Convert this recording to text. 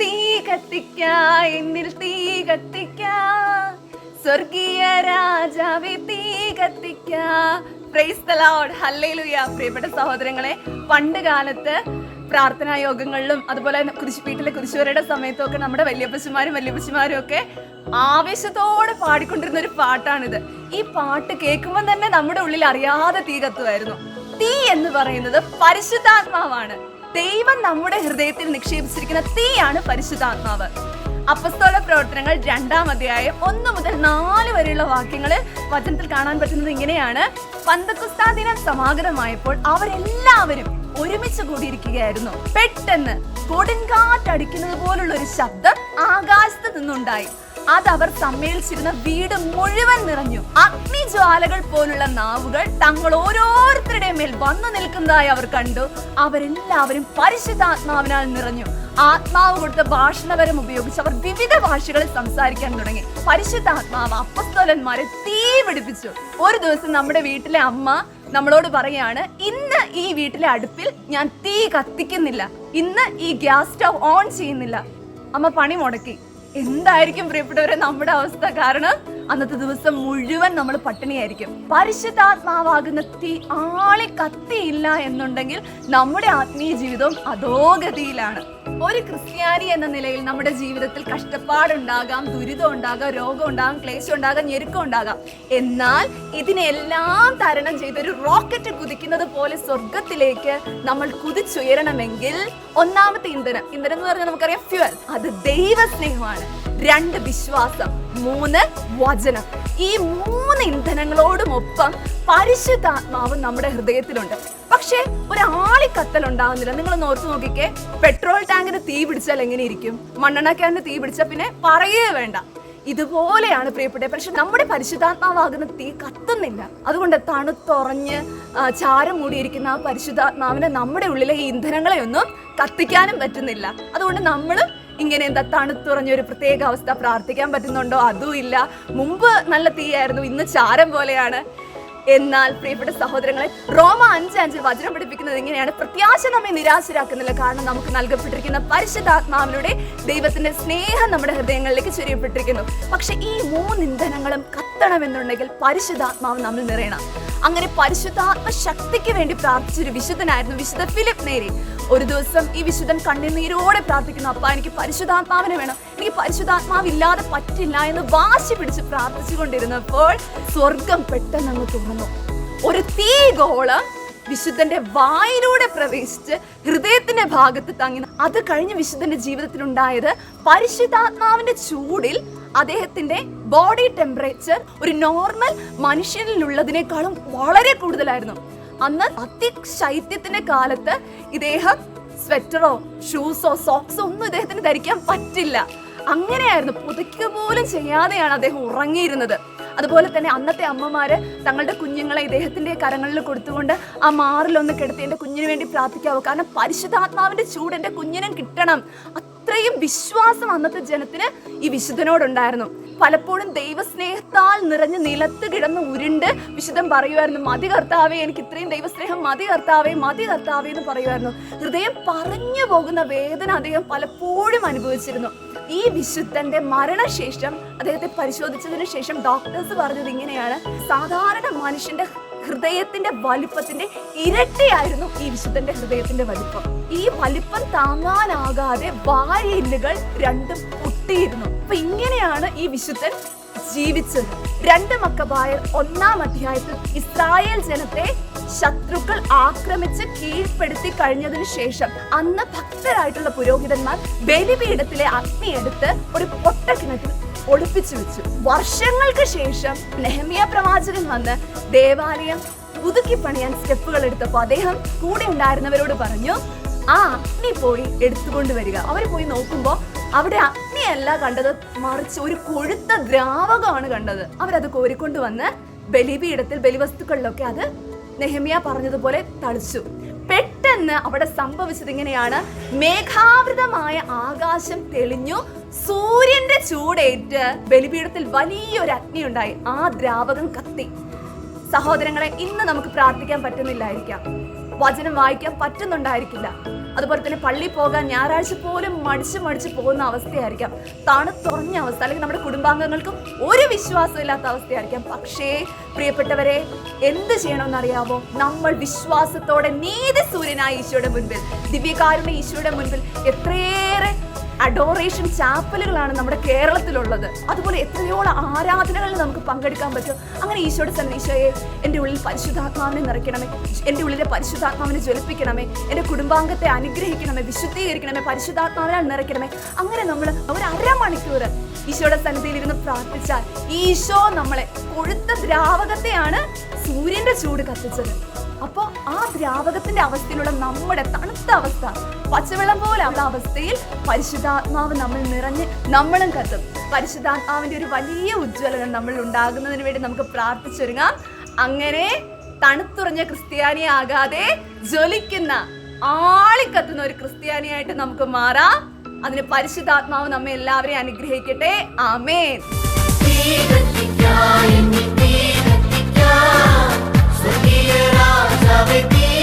തീ കത്തിക്ക എന്നിൽ തീ കത്തിക്ക. സ്വർഗീയ രാജാവെ തീ കത്തിക്ക. ഹല്ലേലൂയ പ്രിയപ്പെട്ട സഹോദരങ്ങളെ പണ്ട് കാലത്ത് പ്രാർത്ഥനാ യോഗങ്ങളിലും അതുപോലെ കുരിശ് വീട്ടിലെ കുരിശുവരയുടെ സമയത്തും ഒക്കെ നമ്മുടെ വല്യപ്പച്ചമാരും വല്യപ്പച്ചമാരും ഒക്കെ ആവേശത്തോടെ പാടിക്കൊണ്ടിരുന്ന ഒരു പാട്ടാണിത്. ഈ പാട്ട് കേൾക്കുമ്പോൾ തന്നെ നമ്മുടെ ഉള്ളിൽ അറിയാതെ തീ കത്തുമായിരുന്നു. തീ എന്ന് പറയുന്നത് പരിശുദ്ധാത്മാവാണ്. ദൈവം നമ്മുടെ ഹൃദയത്തിൽ നിക്ഷേപിച്ചിരിക്കുന്ന തീയാണ് പരിശുദ്ധാത്മാവ്. അപ്പസ്തോല പ്രവർത്തനങ്ങൾ രണ്ടാം അധ്യായം ഒന്ന് മുതൽ നാല് വരെയുള്ള വാക്യങ്ങൾ വചനത്തിൽ കാണാൻ പറ്റുന്നത് ഇങ്ങനെയാണ്. പന്തക്കുസ്താ ദിനം സമാഗതമായപ്പോൾ അവരെല്ലാവരും ഒരുമിച്ച് കൂടിയിരിക്കുകയായിരുന്നു. പെട്ടെന്ന് കൊടുങ്കാറ്റടിക്കുന്നത് പോലുള്ള ഒരു ശബ്ദം ആകാശത്ത് നിന്നുണ്ടായി. അത് അവർ സമ്മേളിച്ചിരുന്ന വീട് മുഴുവൻ നിറഞ്ഞു. അഗ്നിജ്വാലകൾ പോലുള്ള നാവുകൾ തങ്ങൾ ഓരോരുത്തരുടെ മേൽ വന്നു നിൽക്കുന്നതായി അവർ കണ്ടു. അവരെല്ലാവരും പരിശുദ്ധാത്മാവിനാൽ നിറഞ്ഞു. ആത്മാവ് കൊടുത്ത ഭാഷണവരം ഉപയോഗിച്ച് അവർ വിവിധ ഭാഷകളിൽ സംസാരിക്കാൻ തുടങ്ങി. പരിശുദ്ധാത്മാവ് അപ്പസ്തോലന്മാരെ തീ പിടിപ്പിച്ചു. ഒരു ദിവസം നമ്മുടെ വീട്ടിലെ അമ്മ നമ്മളോട് പറയാണ് ഇന്ന് ഈ വീട്ടിലെ അടുപ്പിൽ ഞാൻ തീ കത്തിക്കുന്നില്ല. ഇന്ന് ഈ ഗ്യാസ് സ്റ്റവ് ഓൺ ചെയ്യുന്നില്ല. അമ്മ പണി മുടക്കി. എന്തായിരിക്കും പ്രിയപ്പെട്ടവരെ നമ്മുടെ അവസ്ഥ? കാരണം അന്നത്തെ ദിവസം മുഴുവൻ നമ്മൾ പട്ടിണിയായിരിക്കും. പരിശുദ്ധാത്മാവാകുന്ന തീ ആളെ കത്തിയില്ല എന്നുണ്ടെങ്കിൽ നമ്മുടെ ആത്മീയ ജീവിതവും അധോഗതിയിലാണ്. ഒരു ക്രിസ്ത്യാനി എന്ന നിലയിൽ നമ്മുടെ ജീവിതത്തിൽ കഷ്ടപ്പാടുണ്ടാകാം ദുരിതം ഉണ്ടാകാം രോഗം ഉണ്ടാകാം ക്ലേശം ഉണ്ടാകാം ഞെരുക്കം ഉണ്ടാകാം എന്നാൽ ഇതിനെല്ലാം തരണം ചെയ്ത് ഒരു റോക്കറ്റ് കുതിക്കുന്നത് പോലെ സ്വർഗത്തിലേക്ക് നമ്മൾ കുതിച്ചുയരണമെങ്കിൽ ഒന്നാമത്തെ ഇന്ധനം ഇന്ധനം എന്ന് പറഞ്ഞാൽ നമുക്കറിയാം ഫ്യുവൽ അത് ദൈവസ്നേഹമാണ്. രണ്ട് വിശ്വാസം മൂന്ന് വചനം. ഈ മൂന്ന് ഇന്ധനങ്ങളോടും ഒപ്പം പരിശുദ്ധാത്മാവ് നമ്മുടെ ഹൃദയത്തിലുണ്ട്. പക്ഷേ ഒരു കത്തൽ ഉണ്ടാവുന്നില്ല നിങ്ങൾ ഓർത്ത് നോക്കിക്കേ. പെട്രോൾ ടാങ്കിന് തീ പിടിച്ചാൽ എങ്ങനെ ഇരിക്കും? മണ്ണെണ്ണക്കാരന് തീ പിടിച്ചാൽ പിന്നെ പറയേ വേണ്ട. ഇതുപോലെയാണ് പ്രിയപ്പെട്ട പക്ഷെ നമ്മുടെ പരിശുദ്ധാത്മാവാകുന്ന തീ കത്തുന്നില്ല. അതുകൊണ്ട് തണുത്തുറഞ്ഞ് ചാരം മൂടിയിരിക്കുന്ന ആ പരിശുദ്ധാത്മാവിന് നമ്മുടെ ഉള്ളിലെ ഈ ഇന്ധനങ്ങളെ ഒന്നും കത്തിക്കാനും പറ്റുന്നില്ല. അതുകൊണ്ട് നമ്മളും ഇങ്ങനെ എന്താ തണുത്തുറഞ്ഞ ഒരു പ്രത്യേക അവസ്ഥ പ്രാർത്ഥിക്കാൻ പറ്റുന്നുണ്ടോ? അതും ഇല്ല. മുമ്പ് നല്ല തീയായിരുന്നു ഇന്ന് ചാരം പോലെയാണ്. എന്നാൽ പ്രിയപ്പെട്ട സഹോദരങ്ങളെ റോമ അഞ്ച് അഞ്ച് വചനം പഠിപ്പിക്കുന്നത് ഇങ്ങനെയാണ്. പ്രത്യാശ നമ്മെ നിരാശരാക്കുന്നില്ല കാരണം നമുക്ക് നൽകപ്പെട്ടിരിക്കുന്ന പരിശുദ്ധാത്മാവിലൂടെ ദൈവത്തിന്റെ സ്നേഹം നമ്മുടെ ഹൃദയങ്ങളിലേക്ക് ചൊരിയപ്പെട്ടിരിക്കുന്നു. പക്ഷെ ഈ മൂന്ന് ഇന്ധനങ്ങളും കത്തണമെന്നുണ്ടെങ്കിൽ പരിശുദ്ധാത്മാവ് നമ്മൾ നിറയണം. അങ്ങനെ പരിശുദ്ധാത്മ ശക്തിക്ക് വേണ്ടി പ്രാർത്ഥിച്ചൊരു വിശുദ്ധനായിരുന്നു വിശുദ്ധ ഫിലിപ്പ് നേരി ഒരു ദിവസം ഈ വിശുദ്ധൻ കണ്ണുനീരോടെ പ്രാർത്ഥിക്കുന്നു അപ്പ എനിക്ക് പരിശുദ്ധാത്മാവിനെ വേണം. എനിക്ക് പരിശുദ്ധാത്മാവില്ലാതെ പറ്റില്ല എന്ന് വാശി പിടിച്ച് പ്രാർത്ഥിച്ചുകൊണ്ടിരുന്നപ്പോൾ സ്വർഗം പെട്ടെന്ന് അങ്ങ് തുറന്നു. ഒരു തീ ഗോളം വിശുദ്ധന്റെ വായിലൂടെ പ്രവേശിച്ച് ഹൃദയത്തിന്റെ ഭാഗത്ത് തങ്ങി. അത് കഴിഞ്ഞ് വിശുദ്ധന്റെ ജീവിതത്തിൽ ഉണ്ടായത് പരിശുദ്ധാത്മാവിന്റെ ചൂടിൽ അദ്ദേഹത്തിന്റെ ബോഡി ടെമ്പറേച്ചർ ഒരു നോർമൽ മനുഷ്യനിലുള്ളതിനേക്കാളും വളരെ കൂടുതലായിരുന്നു. അന്ന് അതിശൈത്യത്തിന്റെ കാലത്ത് ഇദ്ദേഹം സ്വെറ്ററോ ഷൂസോ സോക്സോ ഒന്നും ഇദ്ദേഹത്തിന് ധരിക്കാൻ പറ്റില്ല. അങ്ങനെയായിരുന്നു. പുതയ്ക്കുക പോലും ചെയ്യാതെയാണ് അദ്ദേഹം ഉറങ്ങിയിരുന്നത്. അതുപോലെ തന്നെ അന്നത്തെ അമ്മമാര് തങ്ങളുടെ കുഞ്ഞുങ്ങളെ ഇദ്ദേഹത്തിന്റെ കരങ്ങളിൽ കൊടുത്തുകൊണ്ട് ആ മാറിലൊന്ന് കിടത്തി എന്റെ കുഞ്ഞിന് വേണ്ടി പ്രാർത്ഥിക്കാവൂ. കാരണം പരിശുദ്ധാത്മാവിന്റെ ചൂട് എന്റെ കുഞ്ഞിനും കിട്ടണം. അത്രയും വിശ്വാസം അന്നത്തെ ജനത്തിന് ഈ വിശുദ്ധനോടുണ്ടായിരുന്നു. പലപ്പോഴും ദൈവസ്നേഹത്താൽ നിറഞ്ഞ് നിലത്ത് കിടന്ന് ഉരുണ്ട് വിശുദ്ധൻ പറയുമായിരുന്നു മതി കർത്താവേ എനിക്ക് ഇത്രയും ദൈവസ്നേഹം മതി കർത്താവേ മതി കർത്താവേ എന്ന് പറയുമായിരുന്നു. ഹൃദയം പറഞ്ഞു പോകുന്ന വേദന അദ്ദേഹം പലപ്പോഴും അനുഭവിച്ചിരുന്നു. ഈ വിശുദ്ധന്റെ മരണശേഷം അദ്ദേഹത്തെ പരിശോധിച്ചതിന് ശേഷം ഡോക്ടേഴ്സ് പറഞ്ഞത് ഇങ്ങനെയാണ്. സാധാരണ മനുഷ്യന്റെ ഹൃദയത്തിന്റെ വലിപ്പത്തിന്റെ ഇരട്ടിയായിരുന്നു ഈ വിശുദ്ധന്റെ ഹൃദയത്തിന്റെ വലിപ്പം. ഈ വലിപ്പം താങ്ങാനാകാതെ വാരിയില്ലുകൾ രണ്ടും പൊട്ടിയിരുന്നു. അപ്പൊ ഇങ്ങനെയാണ് ഈ വിശുദ്ധൻ ജീവിച്ചത്. രണ്ട് മക്കബായർ ഒന്നാം അധ്യായത്തിൽ ഇസ്രായേൽ ജനത്തെ ശത്രുക്കൾ ആക്രമിച്ച് കീഴ്പ്പെടുത്തി കഴിഞ്ഞതിന് ശേഷം അന്ന് ഭക്തരായിട്ടുള്ള പുരോഹിതന്മാർ ബലിപീഠത്തിലെ അഗ്നിയെടുത്ത് ഒരു പൊട്ടക്കിണറ്റിൽ ഒളിപ്പിച്ചു വെച്ചു. വർഷങ്ങൾക്ക് ശേഷം നെഹമിയ പ്രവാചകൻ വന്ന് ദേവാലയം പുതുക്കി പണിയാൻ സ്റ്റെപ്പുകൾ എടുത്തപ്പോൾ അദ്ദേഹം കൂടെ ഉണ്ടായിരുന്നവരോട് പറഞ്ഞു ആ അഗ്നി പോയി എടുത്തുകൊണ്ട് വരിക. അവർ പോയി നോക്കുമ്പോൾ അവിടെ അഗ്നിയല്ല കണ്ടത് മറിച്ച് ഒരു കൊഴുത്ത ദ്രാവകമാണ് കണ്ടത്. അവരത് കോരിക്കൊണ്ട് വന്ന് ബലിപീഠത്തിൽ ബലിവസ്തുക്കളിലൊക്കെ അത് നെഹമിയ പറഞ്ഞതുപോലെ തളിച്ചു. പെട്ടെന്ന് അവിടെ സംഭവിച്ചത് ഇങ്ങനെയാണ്. മേഘാവൃതമായ ആകാശം തെളിഞ്ഞു. സൂര്യന്റെ ചൂടേറ്റ് ബലിപീഠത്തിൽ വലിയൊരു അഗ്നി ഉണ്ടായി ആ ദ്രാവകം കത്തി. സഹോദരങ്ങളെ ഇന്ന് നമുക്ക് പ്രാർത്ഥിക്കാൻ പറ്റുന്നില്ലായിരിക്കാം. വചനം വായിക്കാൻ പറ്റുന്നുണ്ടായിരിക്കില്ല. അതുപോലെ തന്നെ പള്ളി പോകാൻ ഞായറാഴ്ച പോലും മടിച്ച് മടിച്ച് പോകുന്ന അവസ്ഥയായിരിക്കാം. തണുത്തുറഞ്ഞ അവസ്ഥ അല്ലെങ്കിൽ നമ്മുടെ കുടുംബാംഗങ്ങൾക്കും ഒരു വിശ്വാസമില്ലാത്ത അവസ്ഥയായിരിക്കാം. പക്ഷേ പ്രിയപ്പെട്ടവരെ എന്ത് ചെയ്യണമെന്ന് അറിയാമോ നമ്മൾ വിശ്വാസത്തോടെ നീതി സൂര്യനായ ഈശോയുടെ മുൻപിൽ ദിവ്യകാരുണ്യ ഈശോയുടെ മുൻപിൽ എത്രയേറെ അഡോറേഷൻ ചാപ്പലുകളാണ് നമ്മുടെ കേരളത്തിലുള്ളത്. അതുപോലെ എത്രയോളം ആരാധനകളിൽ നമുക്ക് പങ്കെടുക്കാൻ പറ്റും. അങ്ങനെ ഈശോയുടെ സന്ദേശയെ എന്റെ ഉള്ളിൽ പരിശുദ്ധാത്മാവിനെ നിറയ്ക്കണമേ. എന്റെ ഉള്ളിലെ പരിശുദ്ധാത്മാവിനെ ജ്വലിപ്പിക്കണമേ. എന്റെ കുടുംബാംഗത്തെ അനുഗ്രഹിക്കണമേ. വിശുദ്ധീകരിക്കണമേ. പരിശുദ്ധാത്മാവിനാൽ നിറയ്ക്കണമേ. അങ്ങനെ നമ്മൾ ഒരു അരമണിക്കൂർ ഈശോയുടെ സന്നിധിയിൽ ഇരുന്ന് പ്രാർത്ഥിച്ചാൽ ഈശോ നമ്മളെ കൊഴുത്ത ദ്രാവകത്തെയാണ് സൂര്യന്റെ ചൂട് കത്തിച്ചത്. അപ്പോൾ ആ ദ്രാവകത്തിന്റെ അവസ്ഥയിലുള്ള നമ്മുടെ തണുത്ത അവസ്ഥ പച്ചവെള്ളം പോലെ ഉള്ള അവസ്ഥയിൽ പരിശുദ്ധാത്മാവ് നമ്മൾ നിറഞ്ഞ് നമ്മളും കത്തും. പരിശുദ്ധാത്മാവിന്റെ ഒരു വലിയ ഉജ്ജ്വലത നമ്മൾ ഉണ്ടാകുന്നതിന് വേണ്ടി നമുക്ക് പ്രാർത്ഥിച്ചൊരുങ്ങാം. അങ്ങനെ തണുത്തുറഞ്ഞ ക്രിസ്ത്യാനി ആകാതെ ജ്വലിക്കുന്ന ആളിക്കത്തുന്ന ഒരു ക്രിസ്ത്യാനിയായിട്ട് നമുക്ക് മാറാം. അതിന് പരിശുദ്ധാത്മാവ് നമ്മെ എല്ലാവരെയും അനുഗ്രഹിക്കട്ടെ. ആമേൻ. love it be